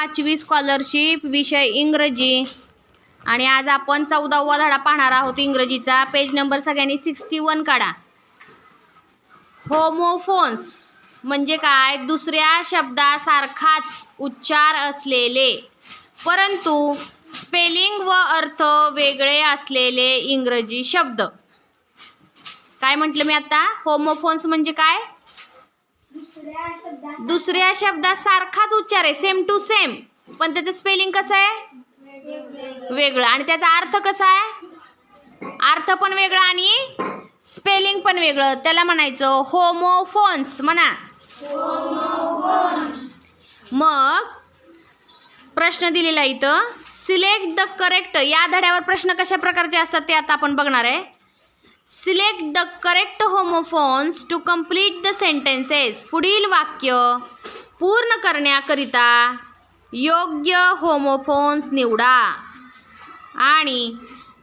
पाचवी स्कॉलरशिप विषय इंग्रजी. आणि आज आपण चौदावा धडा पाहणार आहोत इंग्रजीचा. पेज नंबर सगळ्यांनी सिक्स्टी वन काढा. होमोफोन्स म्हणजे काय? दुसऱ्या शब्दासारखाच उच्चार असलेले. परंतु स्पेलिंग व अर्थ वेगळे असलेले इंग्रजी शब्द. काय म्हटलं मी आता? होमोफोन्स म्हणजे काय? दुसऱ्या शब्दात सारखाच उच्चार आहे. सेम टू सेम पण त्याचं स्पेलिंग कसं आहे? वेगळं. आणि त्याचा अर्थ कसा आहे? अर्थ पण वेगळा आणि स्पेलिंग पण वेगळं. त्याला म्हणायचं होमोफोन्स म्हणा. मग प्रश्न दिलेला आहे इथं. सिलेक्ट द करेक्ट या धड्यावर प्रश्न कशा प्रकारचे असतात ते आता आपण बघणार आहे. Select the correct homophones to complete the sentences पुढील वाक्य पूर्ण करण्याकरिता योग्य होमोफोन्स निवडा. आणि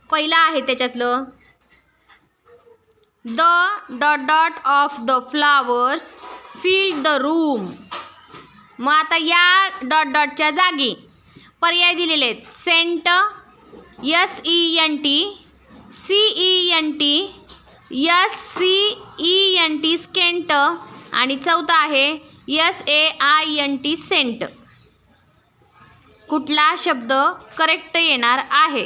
पहिला आहे त्याच्यातलं the dot dot of the flowers fill the room मग आता या डॉट डॉटच्या जागी पर्याय दिलेले आहेत. Sent S E N T C E N T S C E N T scent आणि चौथा आहे S A I N T saint कुठला शब्द करेक्ट येणार आहे?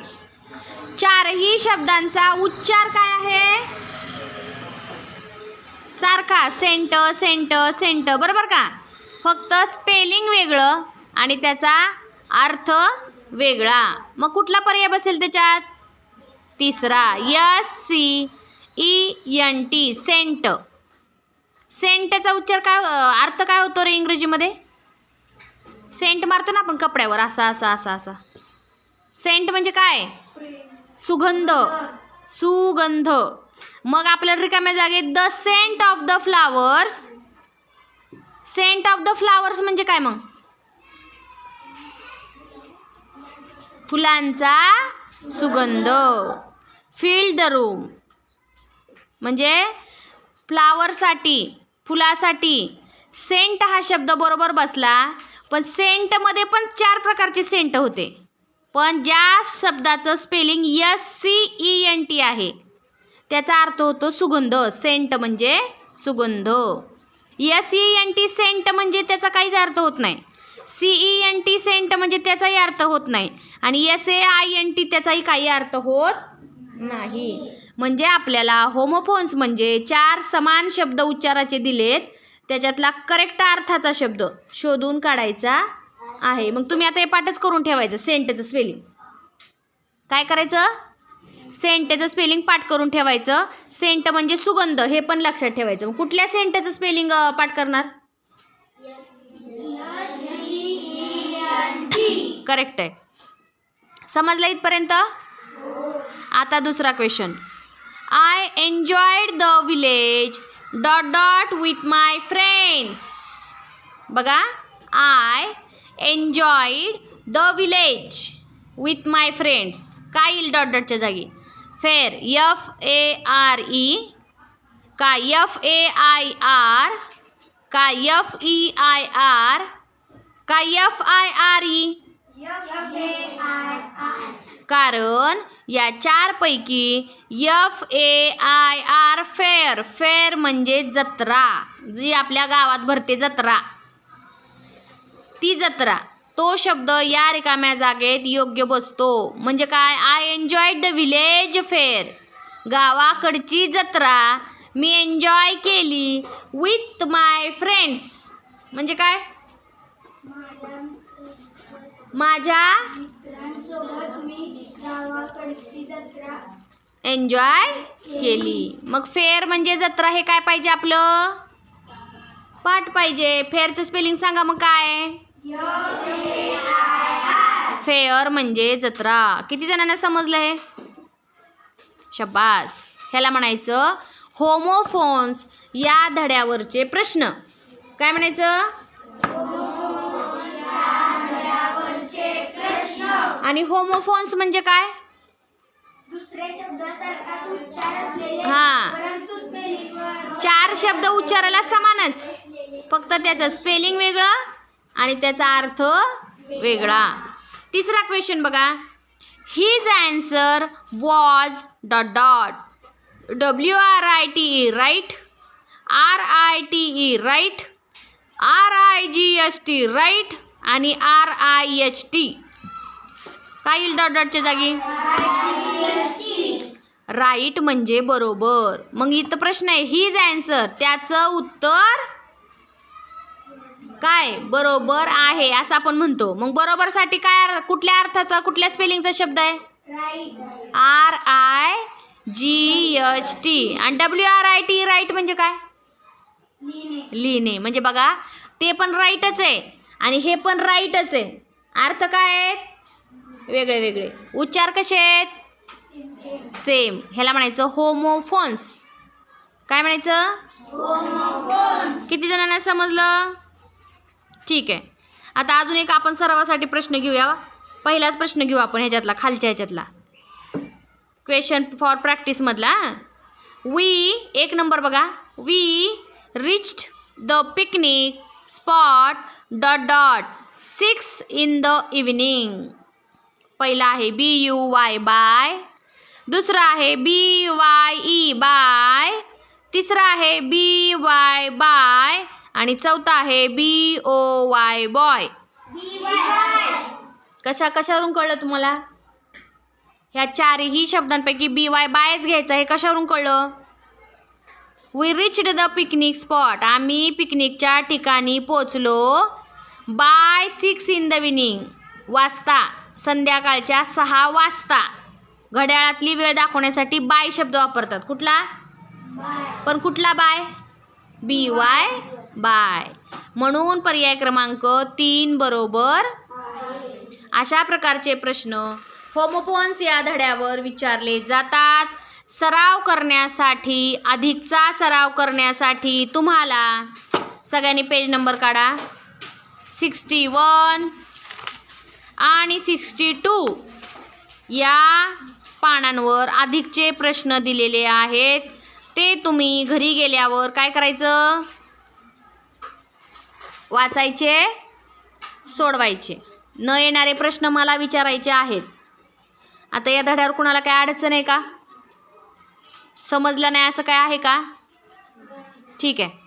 चारही शब्दांचा उच्चार काय आहे? सारखा सेंट सेंट सेंट बरोबर का? फक्त स्पेलिंग वेगळं आणि त्याचा अर्थ वेगळा. मग कुठला पर्याय बसेल त्याच्यात? तिसरा S C E N T scent सेंटचा उच्चार काय अर्थ काय होतो रे इंग्रजीमध्ये? सेंट मारतो ना आपण कपड्यावर असा असा असा असा. सेंट म्हणजे काय? सुगंध. सुगंध. मग आपल्याला रिकाम्या जागेत the scent of the flowers scent of the flowers म्हणजे काय मग? फुलांचा सुगंध. फील्ड द रूम म्हणजे फ्लावरसाठी फुलासाठी. सेंट हा शब्द बरोबर बसला पण सेंटमध्ये पण चार प्रकारचे सेंट होते. पण ज्या शब्दाचं spelling S C E N T आहे त्याचा अर्थ होतो सुगंध. सेंट म्हणजे सुगंध. S E N T sent म्हणजे त्याचा काहीच अर्थ होत नाही. C E N T cent म्हणजे त्याचाही अर्थ होत नाही. आणि S A I N T त्याचाही काही अर्थ होत नाही. म्हणजे आपल्याला होमोफोन्स म्हणजे चार समान शब्द उच्चाराचे दिलेत. त्याच्यातला करेक्ट अर्थाचा शब्द शोधून काढायचा आहे. मग तुम्ही आता हे पाठच करून ठेवायचं सेंटचं स्पेलिंग काय करायचं? सेंटचं स्पेलिंग पाठ करून ठेवायचं. सेंट म्हणजे सुगंध हे पण लक्षात ठेवायचं. मग कुठल्या सेंटचं स्पेलिंग पाठ करणार? करेक्ट आहे. समजलं इथपर्यंत? आता दुसरा question I enjoyed the village dot dot with my friends बघा I enjoyed the village with my friends काय येईल डॉट डॉटच्या जागी? Fare F A R E का एफ ए आय आर का एफ ई आय आर का F I R E कारण या चारपैकी F A I R fair fair म्हणजे जत्रा. जी आपल्या गावात भरते जत्रा. ती जत्रा. तो शब्द या रिकाम्या जागेत योग्य बसतो. म्हणजे काय? I enjoy the village fair गावाकडची जत्रा मी एन्जॉय केली विथ माय फ्रेंड्स म्हणजे काय? माझ्या मित्रांसोबत मी गावाकडची जत्रा. एन्जॉय केली. मग फेअर म्हणजे जत्रा हे काय पाहिजे आपलं? पाठ पाहिजे. फेअरचं स्पेलिंग सांगा मग काय? फेअर म्हणजे जत्रा. किती जणांना समजलं हे? शबास. ह्याला म्हणायचं होमोफोन्स या धड्यावरचे प्रश्न. काय म्हणायचं? आणि होमोफोन्स म्हणजे काय? हा. चार शब्द उच्चारायला समानच. फक्त त्याचं स्पेलिंग वेगळं आणि त्याचा अर्थ वेगळा. तिसरा क्वेश्चन बघा. His answer was dot dot W R I T E write R I T E rite R I G S T right आणि आर आय एच टी काय येईल डॉट डॉटच्या जागी? राईट म्हणजे बरोबर. मग इथं प्रश्न आहे हीज अँसर त्याचं उत्तर काय? बरोबर आहे असं आपण म्हणतो. मग बरोबरसाठी काय कुठल्या अर्थाचा कुठल्या स्पेलिंगचा शब्द आहे? R I G H T आणि W R I T write म्हणजे काय? लिहिणे. म्हणजे बघा ते पण राईटच आहे. आणि हे पण राईटच आहे. अर्थ काय आहेत? वेगळे वेगळे. उच्चार कसे आहेत? सेम ह्याला म्हणायचं होमोफोन्स काय म्हणायचं? किती जणांना समजलं? ठीक आहे. आता अजून एक आपण सरावासाठी प्रश्न घेऊया. पहिलाच प्रश्न घेऊ आपण ह्याच्यातला खालच्या ह्याच्यातला. क्वेश्चन फॉर प्रॅक्टिसमधला वी एक नंबर बघा. We reached the picnic spot dot dot six in the evening पहिला आहे बी यू वाय बाय. दुसरा आहे बी वाय ई बाय. तिसरा आहे बी वाय बाय. आणि चौथा आहे बी ओ वाय बॉय. कशा कशावरून कळलं तुम्हाला? ह्या चारही शब्दांपैकी बी वाय बायच घ्यायचं हे कशावरून कळलं? We reached the picnic spot आम्ही पिकनिकच्या ठिकाणी पोचलो. By six in the evening वाजता. संध्याकाळच्या सहा वाजता. घड्याळातली वेळ दाखवण्यासाठी बाय शब्द वापरतात. कुठला? पण कुठला बाय? B y by. म्हणून पर्याय क्रमांक तीन बरोबर अशा प्रकारचे प्रश्न होमोफोन्स या धड्यावर विचारले जातात. सराव करण्यासाठी अधिकचा सराव करण्यासाठी तुम्हाला सगळ्यांनी पेज नंबर काढा. Sixty one. आणि सिक्स्टी टू या पानांवर अधिकचे प्रश्न दिलेले आहेत. ते तुम्ही घरी गेल्यावर काय करायचं? वाचायचे सोडवायचे. न येणारे प्रश्न मला विचारायचे आहेत. आता या धड्यावर कुणाला काय अडचण आहे का? समजलं नाही असं काय आहे का? ठीक आहे.